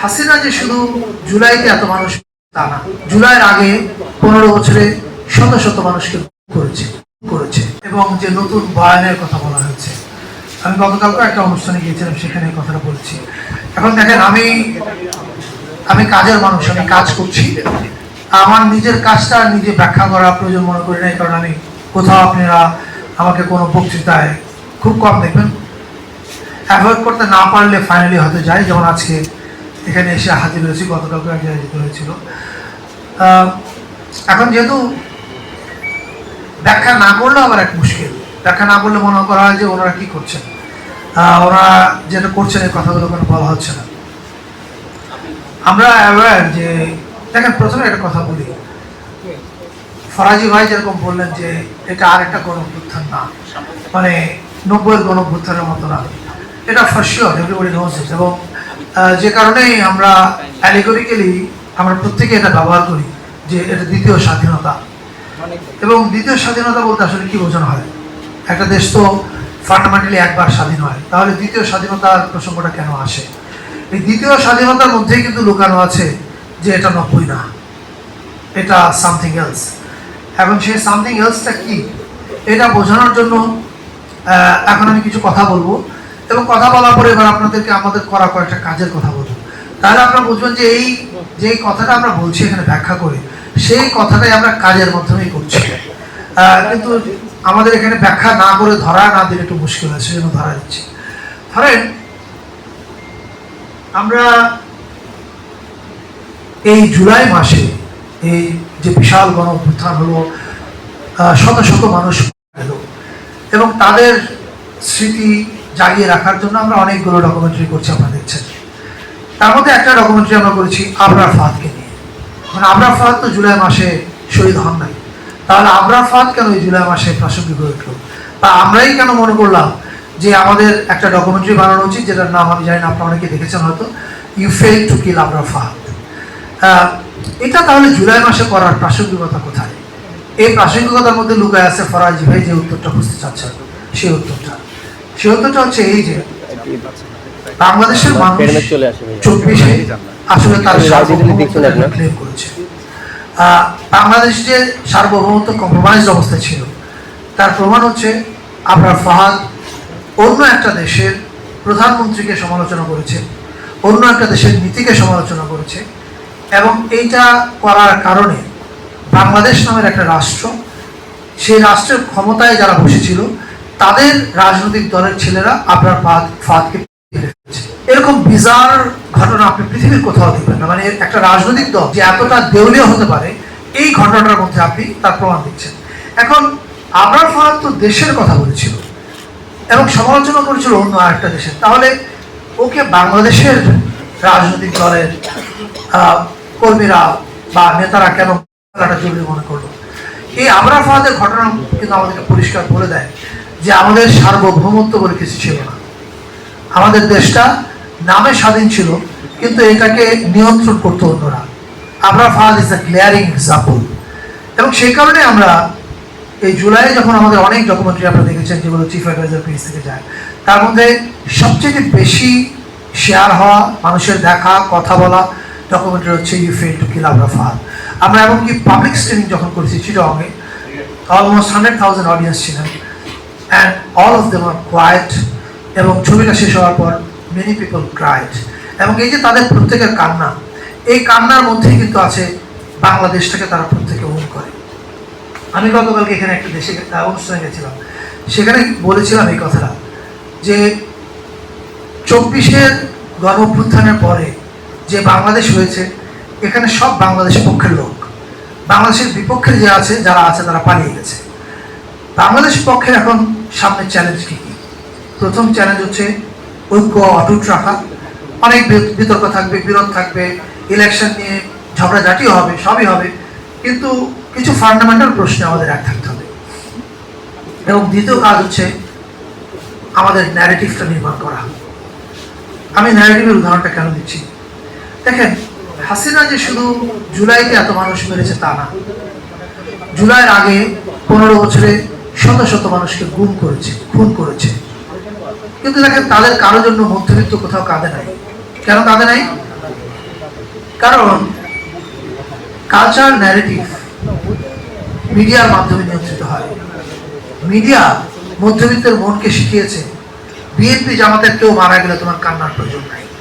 হাসিনা যে শুধু জুলাইতে এত মানুষ, তা না। জুলাইয়ের আগে পনেরো বছরে শত শত মানুষকে করেছে করেছে। এবং যে নতুন বয়ানের কথা বলা হয়েছে, আমি গতকালকে একটা অনুষ্ঠানে গিয়েছিলাম, সেখানে কথাটা বলছি। এখন দেখেন, আমি আমি কাজের মানুষ, আমি কাজ করছি। আমার নিজের কাজটা নিজে ব্যাখ্যা করা প্রয়োজন মনে করি নাই, কারণ আমি কোথাও আপনারা আমাকে কোনো বক্তৃতায় খুব কম দেখবেন। অ্যাভয়েড করতে না পারলে ফাইনালি হয়তো যাই, যেমন আজকে এখানে এসে হাজির হয়েছি এক জায়গায় যেতে হয়েছিল। এখন যেহেতু ব্যাখ্যা না করলেও আবার এক মুশকিল। ব্যাখ্যা না করলে মনে করা হয় যে ওনারা কি করছেন। ওরা যেটা করছেন এই কথাগুলো কোনো বলা হচ্ছে না। আমরা অ্যাওয়ার যে, দেখেন প্রথমে একটা কথা বলি। ফরাজি ভাই যেরকম বললেন যে, এটা আর আরেকটা গণভ্যুত্থান না। মানে নব্বইয়ের গণভ্যুত্থানের মতো না। এটা ফার্স্ট ফার্সিওর এভরিবডি নোজ এবং যে কারণেই আমরা অ্যালিগরিক্যালি আমরা প্রত্যেকে এটা ব্যবহার করি যে এটা দ্বিতীয় স্বাধীনতা। এবং দ্বিতীয় স্বাধীনতা বলতে আসলে কি বোঝানো হয়? একটা দেশ তো ফান্ডামেন্টালি একবার স্বাধীন হয়। তাহলে দ্বিতীয় স্বাধীনতার প্রসঙ্গটা কেন আসে? এই দ্বিতীয় স্বাধীনতার মধ্যেই কিন্তু লুকানো আছে যে এটা নব্বই না, এটা সামথিং এলস এখন সেই সামথিং এলসটা কি? এটা বোঝানোর জন্য এখন আমি কিছু কথা বলব। এবং কথা বলার পরে এবার আপনাদেরকে আমাদের করা কয়েকটা কাজের কথা বলব। তাহলে আপনারা বুঝবেন যে এই, যে কথাটা আমরা বলছি এখানে ব্যাখ্যা করে, সেই কথাটাই আমরা কাজের মাধ্যমেই করছি। কিন্তু আমাদের এখানে ব্যাখ্যা না করে, ধরা না দিলে একটু মুশকিল হয়, সেজন্য ধরা দিচ্ছি। ধরেন, আমরা এই জুলাই মাসে এই যে বিশাল গণ অভ্যুত্থান হলো শত শত মানুষ এবং তাদের স্মৃতি জাগিয়ে রাখার জন্য আমরা অনেকগুলো ডকুমেন্টারি করছি আপনারা দেখছেন। তার মধ্যে একটা ডকুমেন্টারি আমরা করেছি আবরার ফাহাদকে নিয়ে। মানে আবরার ফাহাদ তো জুলাই মাসে শহীদ হন নাই। তাহলে আবরার ফাহাদ কেন এই জুলাই মাসে প্রাসঙ্গিক হয়ে উঠল? তা আমরাই কেন মনে করলাম যে আমাদের একটা ডকুমেন্টারি বানানো উচিত, যেটার নাম আমি জানি না, আপনারা অনেকে দেখেছেন হয়তো। You fail to kill Abrar Fahad এটা তাহলে জুলাই মাসে করার প্রাসঙ্গিকতা কোথায়? এই প্রাসঙ্গিকতার মধ্যে লুকায় আছে ফরাজি ভাই যে উত্তরটা খুঁজতে চাচ্ছেন সেই উত্তরটা। সেই হচ্ছে এই যে বাংলাদেশের মানুষ। চব্বিশে আসলে তার সার্বভৌমত্ব ক্লেম করেছে বাংলাদেশ যে সার্বভৌমত্ব কম্প্রোমাইজ অবস্থায় ছিল তার প্রমাণ হচ্ছে আপনার ফাহাদ অন্য একটা দেশের প্রধানমন্ত্রীকে সমালোচনা করেছে অন্য একটা দেশের নীতিকে সমালোচনা করেছে এবং এইটা করার কারণে বাংলাদেশ নামের একটা রাষ্ট্র সেই রাষ্ট্রের ক্ষমতায় যারা বসেছিল তাদের রাজনৈতিক দলের ছেলেরা আপনার ফাদ, ফাদকে। এরকম বিজার ঘটনা আপনি পৃথিবীর কোথাও দেখবেন না। মানে একটা রাজনৈতিক দল যে এতটা দেউলিয়া হতে পারে, এই ঘটনাটার মধ্যে আপনি তার প্রমাণ দিচ্ছেন। এখন আবরার ফাহাদ তো দেশের কথা বলেছিল এবং সমালোচনা করেছিল অন্য আরেকটা দেশের তাহলে ওকে বাংলাদেশের রাজনৈতিক দলের কর্মীরা বা নেতারা কেন জরুরি মনে করল? এই আমরা ফাহাদের ঘটনা কিন্তু আমাদেরকে পরিষ্কার বলে দেয়। যে আমাদের সার্বভৌমত্ব বলে কিছু ছিল না। আমাদের দেশটা নামে স্বাধীন ছিল, কিন্তু এটাকে নিয়ন্ত্রণ করতো অন্যরা। আমরা Fahad is a clearing example এবং সেই কারণে আমরা এই জুলাইয়ে যখন আমাদের অনেক ডকুমেন্টারি আপনারা দেখেছেন, যেগুলো চিফ অ্যাডভাইজার পেজ থেকে যায়, তার মধ্যে সবচেয়ে বেশি শেয়ার হওয়া, মানুষের দেখা, কথা বলা ডকুমেন্টারি হচ্ছে ইউ ফেল টু কিল আমরা ফাহাদ আমরা এমনকি পাবলিক স্ক্রিনিং যখন করেছি চিটংয়ে অলমোস্ট হান্ড্রেড থাউজেন্ড অডিয়েন্স ছিলেন। And all of them are quite এবং ছবিটা শেষ হওয়ার পর মেনি পিপল ক্রাইড এবং এই যে তাদের প্রত্যেকের কান্না, এই কান্নার মধ্যেই কিন্তু আছে বাংলাদেশটাকে তারা প্রত্যেকে ওন করে। আমি গতকালকে এখানে একটা দেশে অনুষ্ঠানে গেছিলাম। সেখানে বলেছিলাম এই কথাটা যে চব্বিশের গণ অভ্যুত্থানের পরে যে বাংলাদেশ হয়েছে, এখানে সব বাংলাদেশ পক্ষের লোক, বাংলাদেশের বিপক্ষে যে আছে, যারা আছে, তারা পালিয়ে গেছে। বাংলাদেশ পক্ষের এখন সামনের চ্যালেঞ্জ কি কি? প্রথম চ্যালেঞ্জ হচ্ছে ঐক্য অটুট রাখা। অনেক বিতর্ক থাকবে, বিরোধ থাকবে ইলেকশন নিয়ে ঝগড়াঝাটিও হবে, সবই হবে। কিন্তু কিছু ফান্ডামেন্টাল প্রশ্নে আমাদের এক থাকতে হবে। এবং দ্বিতীয় কাজ হচ্ছে আমাদের ন্যারেটিভটা নির্মাণ করা। আমি ন্যারেটিভের উদাহরণটা কেন দিচ্ছি? দেখেন, হাসিনা যে শুধু জুলাইতে এত মানুষ মেরেছে তা না। জুলাইয়ের আগে পনেরো বছরে শত শত মানুষকে গুম করেছে, খুন করেছে। কিন্তু দেখেন, তাদের কারোর জন্য মধ্যবিত্ত কোথাও কাঁদে নাই। কেন কাঁদে নাই? কারণ কালচার ন্যারেটিভ মিডিয়ার মাধ্যমে নিয়ন্ত্রিত হয়। মিডিয়া মধ্যবিত্তের মনকে শিখিয়েছে, বিএনপি জামাতের কেউ মারা গেলে তোমার কান্নার প্রয়োজন নাই।